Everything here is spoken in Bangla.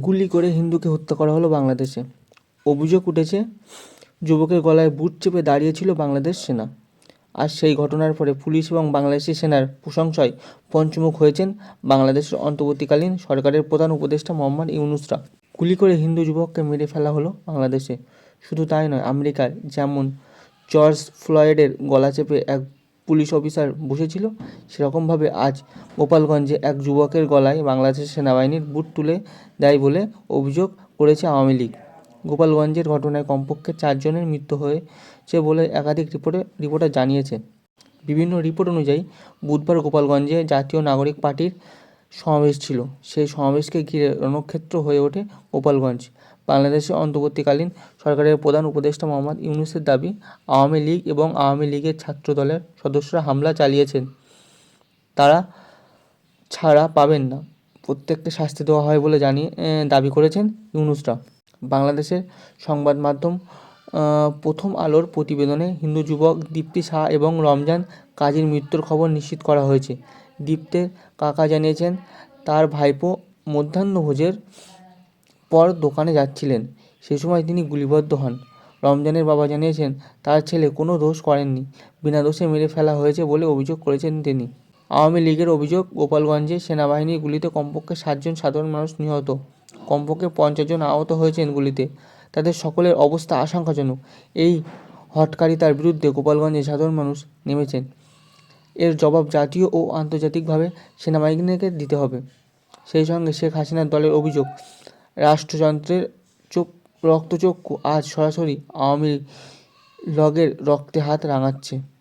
গুলি করে হিন্দুকে হত্যা করা হলো বাংলাদেশে। অভিযোগ উঠেছে, যুবকের গলায় বুট চেপে দাঁড়িয়েছিল বাংলাদেশ সেনা। আর সেই ঘটনার পরে পুলিশ এবং বাংলাদেশি সেনার প্রশংসায় পঞ্চমুখ হয়েছেন বাংলাদেশের অন্তর্বর্তীকালীন সরকারের প্রধান উপদেষ্টা মোহাম্মদ ইউনুসরা। গুলি করে হিন্দু যুবককে মেরে ফেলা হলো বাংলাদেশে। শুধু তাই নয়, আমেরিকার যেমন জর্জ ফ্লয়েডের গলা চেপে এক পুলিশ অফিসার বসেছিল। সেরকমভাবে আজ গোপালগঞ্জে এক যুবকের গলায় বাংলাদেশ সেনাবাহিনীর বুট তুলে দেয় বলে অভিযোগ করেছে আওয়ামী লীগ। গোপালগঞ্জের ঘটনায় কমপক্ষে চারজনের মৃত্যু হয়েছে বলে একাধিক রিপোর্টে, রিপোর্টার জানিয়েছে। বিভিন্ন রিপোর্ট অনুযায়ী বুধবার গোপালগঞ্জে জাতীয় নাগরিক পার্টির সমাবেশ ছিল। সেই সমাবেশকে ঘিরে রণক্ষেত্র হয়ে ওঠে গোপালগঞ্জ। বাংলাদেশের অন্তর্বর্তীকালীন সরকারের প্রধান উপদেষ্টা মোহাম্মদ ইউনুসের দাবি, আওয়ামী লীগ এবং আওয়ামী লীগের ছাত্র দলের সদস্যরা হামলা চালিয়েছেন। তারা ছাড়া পাবেন না। প্রত্যেককে শাস্তি দেওয়া হয় বলে জানিয়ে দাবি করেছেন ইউনুসরা। বাংলাদেশের সংবাদ মাধ্যম প্রথম আলোর প্রতিবেদনে হিন্দু যুবক দীপ্তি শাহ এবং রমজান কাজীর মৃত্যুর খবর নিশ্চিত করা হয়েছে। দীপ্তের কাকা জানিয়েছেন, তার ভাইপো মধ্যাহ্নভোজের পর দোকানে যাচ্ছিলেন। সে সময় তিনি গুলিবদ্ধ হন। রমজানের বাবা জানিয়েছেন, তার ছেলে কোনো দোষ করেননি, বিনা দোষে মেরে ফেলা হয়েছে বলে অভিযোগ করেছেন তিনি। আওয়ামী লীগের অভিযোগ, গোপালগঞ্জে সেনাবাহিনীর গুলিতে কমপক্ষে সাতজন সাধারণ মানুষ নিহত। কমপক্ষে পঞ্চাশ জন আহত হয়েছেন গুলিতে। তাদের সকলের অবস্থা আশঙ্কাজনক। এই হটকারিতার বিরুদ্ধে গোপালগঞ্জে সাধারণ মানুষ নেমেছেন। এর জবাব জাতীয় ও আন্তর্জাতিকভাবে সেনাবাহিনীকে দিতে হবে। সেই সঙ্গে শেখ হাসিনার দলের অভিযোগ, রাষ্ট্রযন্ত্রের চোখ, রক্তচক্ষু আজ সরাসরি আওয়ামী লগের রক্তে হাত রাঙাচ্ছে।